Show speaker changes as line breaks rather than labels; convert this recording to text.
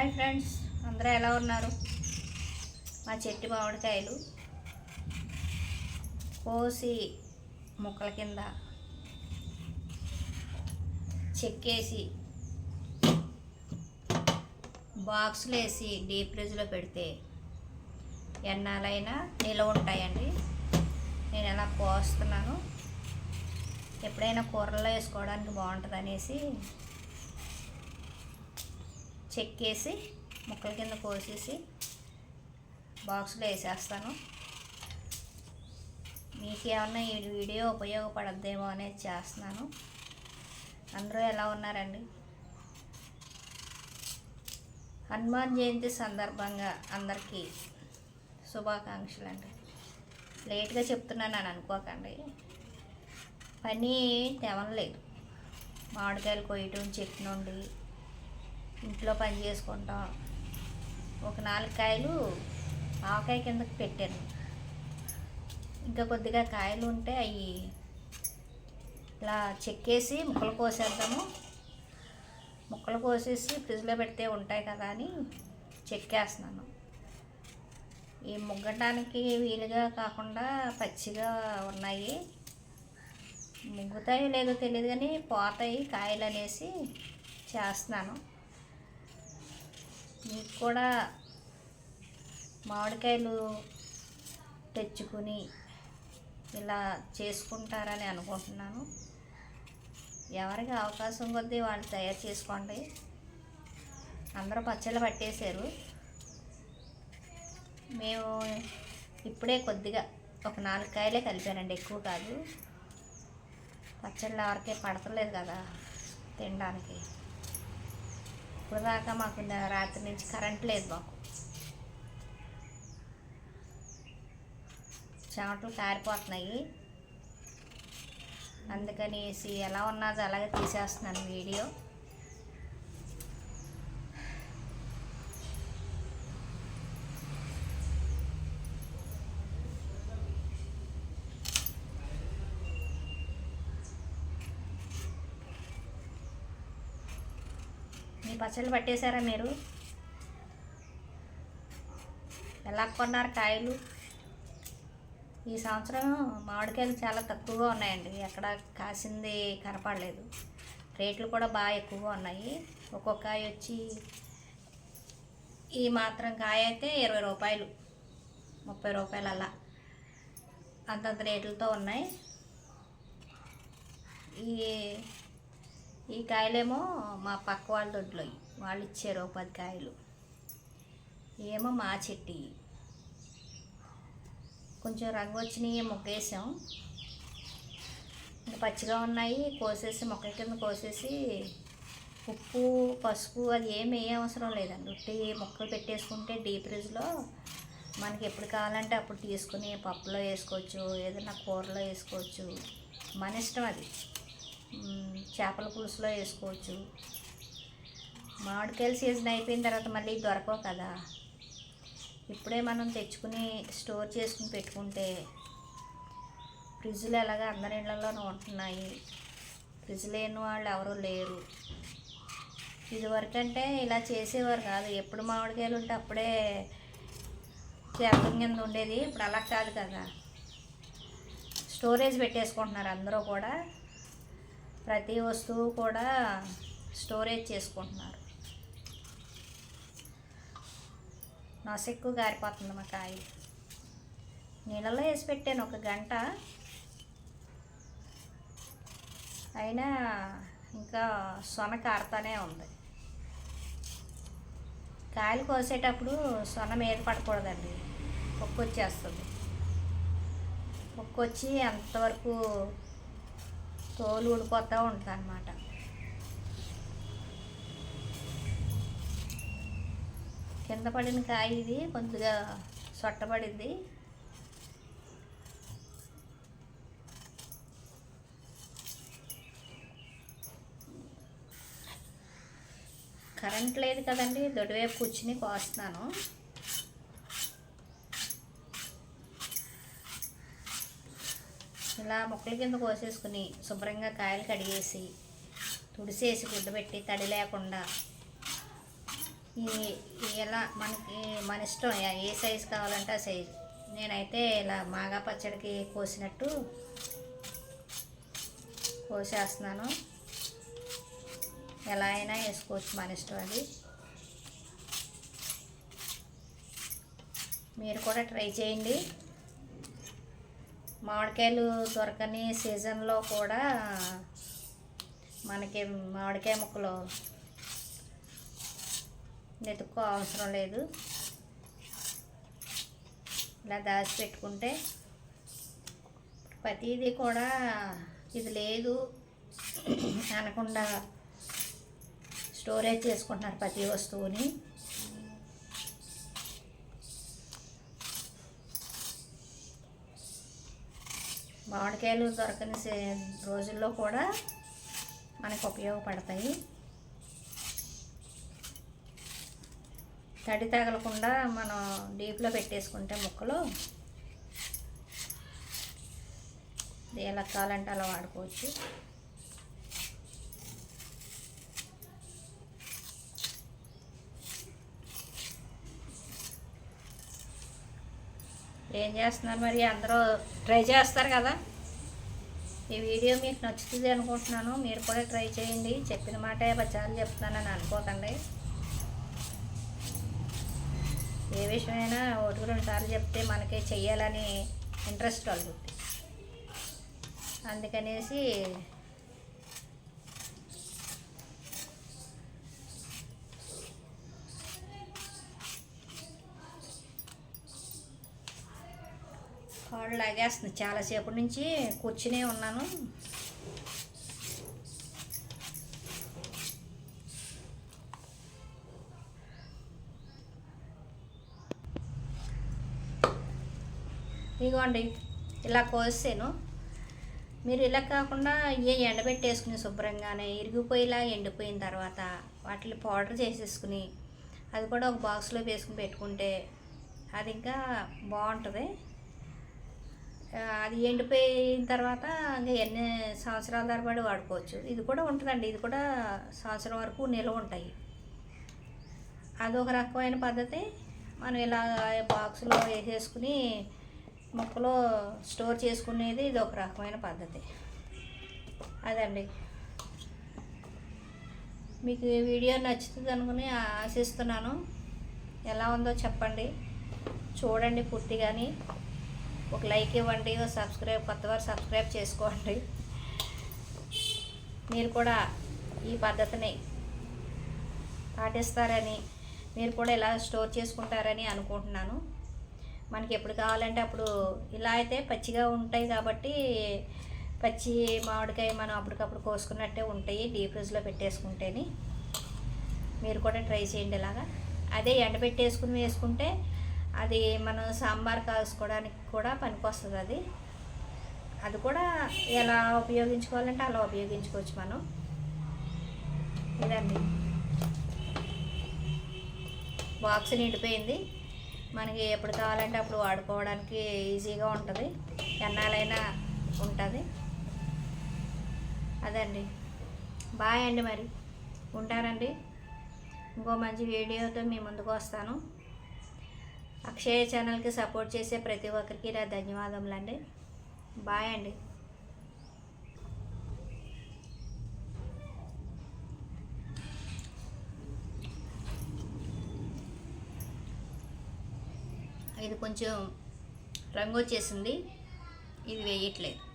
hi friends అందరూ ఎలా ఉన్నారు మా చెట్టు మామిడికాయలు కోసి ముక్కల కింద చెక్కేసి బాక్సులు వేసి డీప్ ఫ్రిడ్జ్లో పెడితే ఎన్నాలైనా నిల్వ ఉంటాయండి నేను ఎలా కోస్తున్నాను ఎప్పుడైనా కూరల్లో వేసుకోవడానికి బాగుంటుంది అనేసి చెక్కేసి ముక్కల కింద కోసేసి బాక్స్లో వేసేస్తాను మీకేమన్నా ఈ వీడియో ఉపయోగపడద్దేమో అనేది చేస్తున్నాను అందరూ ఎలా ఉన్నారండి హనుమాన్ జయంతి సందర్భంగా అందరికీ శుభాకాంక్షలు అండి లేట్గా చెప్తున్నాను అని అనుకోకండి పని తెవనలేదు మామిడికాయలు కొయ్యటం చెట్టు నుండి ఇంట్లో పని చేసుకుంటాం ఒక నాలుగు కాయలు ఆవకాయ కిందకి పెట్టాను ఇంకా కొద్దిగా కాయలు ఉంటే అవి ఇలా చెక్కేసి ముక్కలు కోసేద్దాము ముక్కలు కోసేసి ఫ్రిడ్జ్లో పెడితే ఉంటాయి కదా అని చెక్కేస్తున్నాను ఈ ముగ్గడానికి వీలుగా కాకుండా పచ్చిగా ఉన్నాయి ముగ్గుతాయో లేదో తెలియదు కానీ పోతాయి కాయలు అనేసి చేస్తున్నాను మీకు కూడా మామిడికాయలు తెచ్చుకుని ఇలా చేసుకుంటారని అనుకుంటున్నాను ఎవరికి అవకాశం కొద్దీ వాళ్ళు తయారు చేసుకోండి అందరూ పచ్చళ్ళు పట్టేశారు మేము ఇప్పుడే కొద్దిగా ఒక నాలుగు కాయలే కలిపానండి ఎక్కువ కాదు పచ్చళ్ళు ఎవరికే పడతలేదు కదా తినడానికి ఇప్పుడు దాకా మాకు రాత్రి నుంచి కరెంట్ లేదు మాకు చెమటలు కారిపోతున్నాయి అందుకని ఎలా ఉన్నది అలాగే తీసేస్తున్నాను వీడియో పచ్చళ్ళు పట్టేశారా మీరు ఎలా కొన్నారు కాయలు ఈ సంవత్సరం మామిడికాయలు చాలా తక్కువగా ఉన్నాయండి ఎక్కడ కాసింది కనపడలేదు రేట్లు కూడా బాగా ఎక్కువగా ఉన్నాయి ఒక్కొక్క కాయ వచ్చి ఈ మాత్రం కాయ అయితే ఇరవై రూపాయలు ముప్పై రూపాయలు అలా అంతంత రేట్లతో ఉన్నాయి ఈ ఈ కాయలేమో మా పక్క వాళ్ళ దొడ్లో వాళ్ళు ఇచ్చారు పది కాయలు ఏమో మా చెట్టి కొంచెం రంగు వచ్చినాయి మొక్కేసాం పచ్చిగా ఉన్నాయి కోసేసి మొక్క కింద కోసేసి ఉప్పు పసుపు అది ఏమి ఏ అవసరం లేదండి ఉట్టి మొక్కలు పెట్టేసుకుంటే డీప్ ఫ్రిడ్జ్లో మనకి ఎప్పుడు కావాలంటే అప్పుడు తీసుకుని పప్పులో వేసుకోవచ్చు ఏదైనా కూరలో వేసుకోవచ్చు మన ఇష్టం అది చేపల పులుసులో వేసుకోవచ్చు మామిడికాయల సీజన్ అయిపోయిన తర్వాత మళ్ళీ దొరకవు కదా ఇప్పుడే మనం తెచ్చుకుని స్టోర్ చేసుకుని పెట్టుకుంటే ఫ్రిడ్జ్లు ఎలాగ అందరి ఇళ్లలోనూ ఉంటున్నాయి ఫ్రిడ్జ్ లేని వాళ్ళు ఎవరు లేరు ఇదివరకంటే ఇలా చేసేవారు కాదు ఎప్పుడు మామిడికాయలు ఉంటే అప్పుడే చేపల కింద ఉండేది ఇప్పుడు అలా కాదు కదా స్టోరేజ్ పెట్టేసుకుంటున్నారు అందరూ కూడా ప్రతి వస్తువు కూడా స్టోరేజ్ చేసుకుంటున్నారు ఎక్కువ గారిపోతుంది మా కాయ నీళ్ళలో వేసి పెట్టాను ఒక గంట అయినా ఇంకా సొన కారుతానే ఉంది కాయలు కోసేటప్పుడు సొన మీద పడకూడదండి పొక్కొచ్చేస్తుంది పొక్కొచ్చి అంతవరకు తోలు ఊడిపోతూ ఉంటుంది అనమాట కింద పడిన కాయ ఇది కొద్దిగా సొట్టబడింది కరెంట్ లేదు కదండి దొడివైపు కూర్చుని కోస్తున్నాను ఇలా మొక్కల కింద కోసేసుకుని శుభ్రంగా కాయలు కడిగేసి తుడిసేసి గుడ్డబెట్టి తడి లేకుండా ఇలా మనకి మన ఇష్టం ఏ సైజు కావాలంటే ఆ సైజు నేనైతే ఇలా మాగా పచ్చడికి కోసినట్టు కోసేస్తున్నాను ఎలా అయినా వేసుకోవచ్చు మన ఇష్టం అది మీరు కూడా ట్రై చేయండి మామిడికాయలు దొరకని సీజన్లో కూడా మనకి మామిడికాయ ముక్కలు వెతుక్కో అవసరం లేదు ఇలా దాచి పెట్టుకుంటే ప్రతిదీ కూడా ఇది లేదు అనకుండా స్టోరేజ్ చేసుకుంటున్నారు ప్రతి వస్తువుని మామిడికాయలు దొరకని రోజుల్లో కూడా మనకు ఉపయోగపడతాయి తడి తగలకుండా మనం డీప్లో పెట్టేసుకుంటే ముక్కలు ఎలా లక్కాలంటే అలా వాడుకోవచ్చు ఏం చేస్తున్నారు మరి అందరూ ట్రై చేస్తారు కదా ఈ వీడియో మీకు నచ్చుతుంది అనుకుంటున్నాను మీరు కూడా ట్రై చేయండి చెప్పిన మాట బచ్చాలు చెప్తున్నానని అనుకోకండి ఏ విషయమైనా ఒకటి రెండు సార్లు చెప్తే మనకి చెయ్యాలని ఇంట్రెస్ట్ కలుగుతుంది అందుకనేసి లాగేస్తుంది చాలాసేపు నుంచి కూర్చునే ఉన్నాను ఇదిగోండి ఇలా కోసాను మీరు ఇలా కాకుండా ఏ ఎండబెట్టేసుకుని శుభ్రంగానే ఇరిగిపోయిలా ఎండిపోయిన తర్వాత వాటిని పౌడర్ చేసేసుకుని అది కూడా ఒక బాక్స్లో వేసుకుని పెట్టుకుంటే అది ఇంకా బాగుంటుంది అది ఎండిపోయిన తర్వాత ఇంకా ఎన్ని సంవత్సరాల తరబడి వాడుకోవచ్చు ఇది కూడా ఉంటుందండి ఇది కూడా సంవత్సరం వరకు నిల్వ ఉంటాయి అదొక రకమైన పద్ధతి మనం ఇలా బాక్స్లో వేసేసుకుని మొక్కలో స్టోర్ చేసుకునేది ఇది ఒక రకమైన పద్ధతి అదండి మీకు ఈ వీడియో నచ్చుతుంది అనుకుని ఆశిస్తున్నాను ఎలా ఉందో చెప్పండి చూడండి పూర్తిగాని ఒక లైక్ ఇవ్వండి సబ్స్క్రైబ్ కొత్తవారు సబ్స్క్రైబ్ చేసుకోండి మీరు కూడా ఈ పద్ధతిని పాటిస్తారని మీరు కూడా ఇలా స్టోర్ చేసుకుంటారని అనుకుంటున్నాను మనకి ఎప్పుడు కావాలంటే అప్పుడు ఇలా అయితే పచ్చిగా ఉంటాయి కాబట్టి పచ్చి మామిడికాయ మనం అప్పటికప్పుడు కోసుకున్నట్టే ఉంటాయి డీప్ ఫ్రిడ్జ్లో పెట్టేసుకుంటేని మీరు కూడా ట్రై చేయండి ఇలాగా అదే ఎండబెట్టేసుకుని వేసుకుంటే అది మనం సాంబార్ కాసుకోవడానికి కూడా పనికొస్తుంది అది అది కూడా ఎలా ఉపయోగించుకోవాలంటే అలా ఉపయోగించుకోవచ్చు మనం ఇదండి బాక్స్ నిండిపోయింది మనకి ఎప్పుడు కావాలంటే అప్పుడు వాడుకోవడానికి ఈజీగా ఉంటుంది ఎన్నాలైనా ఉంటుంది అదండి బాయ్ అండి మరి ఉంటారండి ఇంకో మంచి వీడియోతో మీ ముందుకు వస్తాను అక్షయ ఛానల్కి సపోర్ట్ చేసే ప్రతి ఒక్కరికి నా ధన్యవాదములు అండి బాయ్ అండి ఇది కొంచెం రంగు వచ్చేసింది ఇది వేయట్లేదు